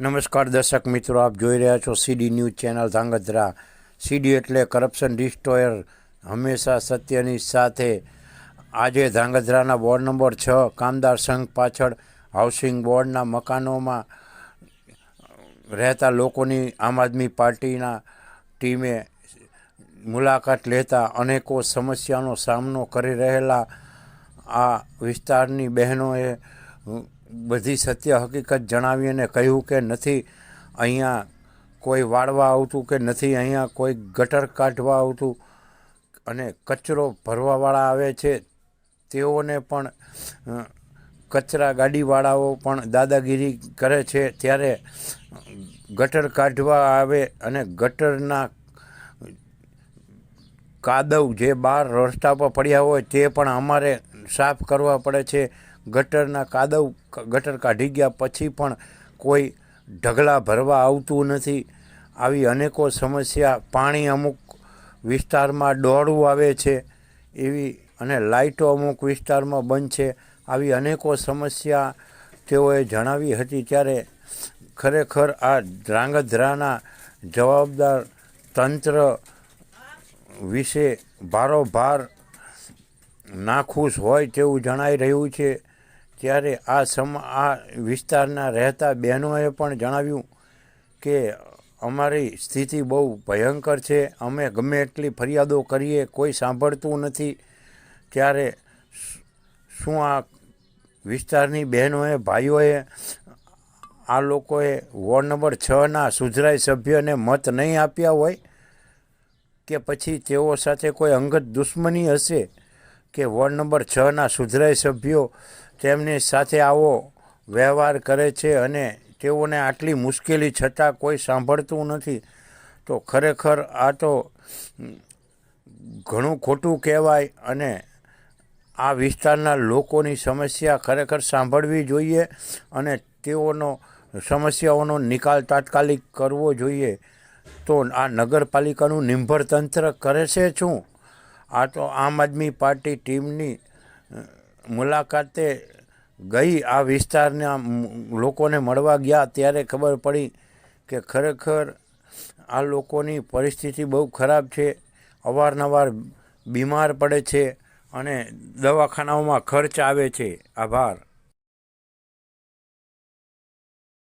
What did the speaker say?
નમસ્કાર દર્શક મિત્રો, આપ જોઈ રહ્યા છો CD news channel Dhrangadhra. CD એટલે કરપ્શન ડિસ્ટ્રોયર હંમેશા સત્યની સાથે. આજે ધાંગધ્રાના વોર્ડ નંબર છ, કામદાર સંઘ પાછળ હાઉસિંગ બોર્ડના મકાનોમાં રહેતા લોકોની આમ આદમી પાર્ટીના ટીમે મુલાકાત લેતા અનેકો સમસ્યાનો સામનો કરી રહેલા આ વિસ્તારની બહેનોએ બધી સત્ય હકીકત જણાવી અને કહ્યું કે નથી, અહીંયા કોઈ વાળવા આવતું કે નથી, અહીંયા કોઈ ગટર કાઢવા આવતું અને કચરો ભરવાવાળા આવે છે, તેઓને પણ કચરા ગાડીવાળાઓ પણ દાદાગીરી કરે છે, ત્યારે ગટર કાઢવા આવે અને ગટરના કાદવ જે બહાર રસ્તા પર પડ્યા હોય તે પણ અમારે સાફ કરવા પડે છે. ગટરના કાદવ ગટર કાઢી ગયા પછી પણ કોઈ ઢગલા ભરવા આવતું નથી. આવી અનેકો સમસ્યા પાણી અમુક વિસ્તારમાં દોડવું આવે છે, એવી અને લાઇટો અમુક વિસ્તારમાં બંધ છે. આવી અનેકો સમસ્યા તેઓએ જણાવી હતી ત્યારે ખરેખર આ ધ્રાંગધ્રાના જવાબદાર તંત્ર વિશે ભારોભાર નાખુશ હોય તેવું જણાઈ રહ્યું છે. ત્યારે આ સમ, આ વિસ્તારના રહેતા બહેનોએ પણ જણાવ્યું કે અમારી સ્થિતિ બહુ ભયંકર છે. અમે ગમે એટલી ફરિયાદો કરીએ, કોઈ સાંભળતું નથી. ત્યારે શું આ વિસ્તારની બહેનોએ, ભાઈઓએ, આ લોકોએ વોર્ડ નંબર છના સુધરાઈ સભ્યને મત નહીં આપ્યા હોય કે પછી તેઓ સાથે કોઈ અંગત દુશ્મની હશે કે વોર્ડ નંબર છના સુધરાઈ સભ્યો તેમની સાથે આવો વ્યવહાર કરે છે અને તેઓને આટલી મુશ્કેલી છતાં કોઈ સાંભળતું નથી. તો ખરેખર આ તો ઘણું ખોટું કહેવાય અને આ વિસ્તારના લોકોની સમસ્યા ખરેખર સાંભળવી જોઈએ અને તેઓનો સમસ્યાઓનો નિકાલ તાત્કાલિક કરવો જોઈએ. તો આ નગરપાલિકાનું નિંભર તંત્ર કરે છે શું? આ તો આમ આદમી પાર્ટી ટીમની મુલાકાતે ગઈ આ વિસ્તારના લોકોને મળવા ગયા ત્યારે ખબર પડી કે ખરેખર આ લોકોની પરિસ્થિતિ બહુ ખરાબ છે. અવારનવાર બીમાર પડે છે અને દવાખાનાઓમાં ખર્ચ આવે છે. આભાર.